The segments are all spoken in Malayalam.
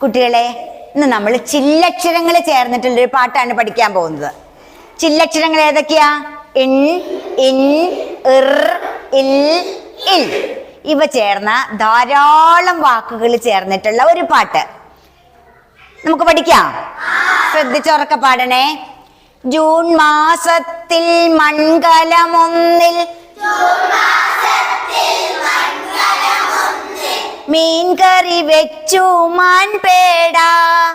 കുട്ടികളെ ഇന്ന് നമ്മൾ ചില്ലക്ഷരങ്ങൾ ചേർന്നിട്ടുള്ളൊരു പാട്ടാണ് പഠിക്കാൻ പോകുന്നത്. ചില്ലക്ഷരങ്ങൾ ഏതൊക്കെയാ? ഇൻ ഇൻ ഇർ ഇൽ ഇൽ. ഇവ ചേർന്ന ധാരാളം വാക്കുകൾ ചേർന്നിട്ടുള്ള ഒരു പാട്ട്. നമുക്ക് പഠിക്കാം. ശ്രദ്ധിച്ചോറക്ക പാടണേ ജൂൺ മാസത്തിൽ മൺകലമൊന്നിൽ കറി വെച്ചു മാൻ പേടാ.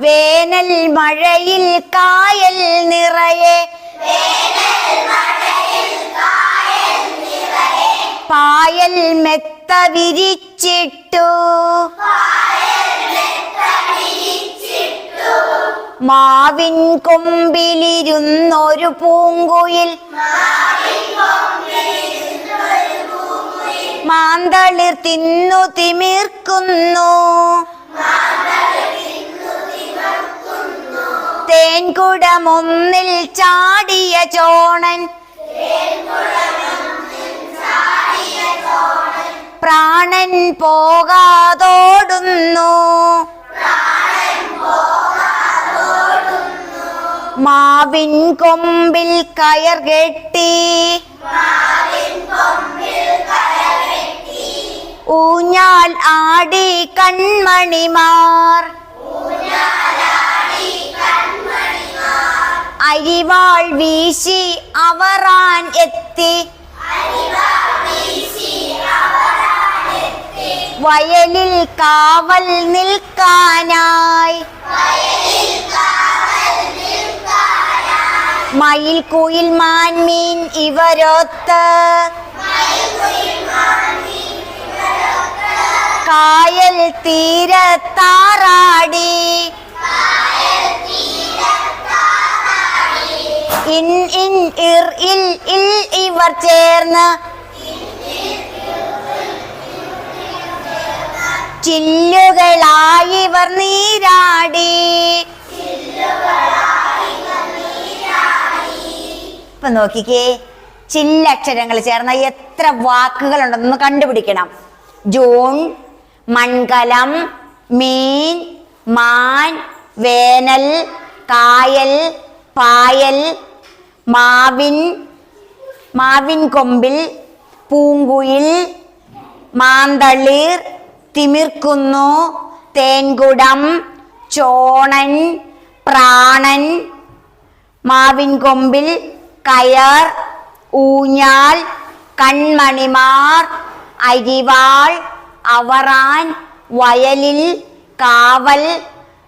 വേനൽ മഴയിൽ കായൽ നിറയെ. പായൽ മെത്ത വിരിച്ചിട്ടു. മാവിൻ കൊമ്പിലിരുന്നൊരു പൂങ്കുയിൽ. മാന്തളിർ തിന്നു തിമിർക്കുന്നു. തേൻകുടമൊന്നിൽ ചാടിയ ചോണൻ. പ്രാണൻ പോകാതോടുന്നു. മാവിൻ കൊമ്പിൽ കയർ കെട്ടി. ഊഞ്ഞാൽ ആടി കൺമണിമാർ. അരിവാൾ വീശി അവറാൻ എത്തി. വയലിൽ കാവൽ നിൽക്കാനായി. മയിൽ കുയിൽ മാൻമീൻ ഇവരൊത്ത്. കായൽ തീരത്താറാടി. ഇൻ ഇൻ ഇർ ഇൽ ഇൽ ഇവർ ചേർന്ന് ചില്ലുകളായി ഇവർ നീരാടി. ഇപ്പൊ നോക്കിക്കേ ചില്ലക്ഷരങ്ങൾ ചേർന്ന എത്ര വാക്കുകൾ ഉണ്ടെന്ന് കണ്ടുപിടിക്കണം. ജൂൺ മൺകലം മീൻ മാൻ വേനൽ കായൽ പായൽ മാവിൻ മാവിൻ കൊമ്പിൽ പൂങ്കുയിൽ മാന്തളിർ തിമിർക്കുന്നു തേൻകുടം ചോണൻ പ്രാണൻ മാവിൻ കൊമ്പിൽ കയർ ഊഞ്ഞാൽ കൺമണിമാർ അരിവാൾ അവറാൻ വയലിൽ കാവൽ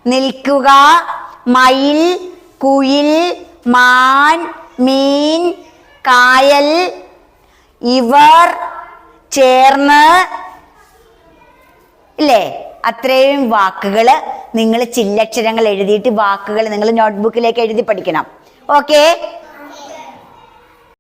നിൽക്കുക മയിൽ കുയിൽ മാൻ മീൻ കായൽ ഇവർ ചേർന്ന് ഇല്ലേ? അത്രയും വാക്കുകൾ നിങ്ങൾ ചില്ലക്ഷരങ്ങൾ എഴുതിയിട്ട് വാക്കുകൾ നിങ്ങൾ നോട്ട്ബുക്കിലേക്ക് എഴുതി പഠിക്കണം. ഓക്കെ?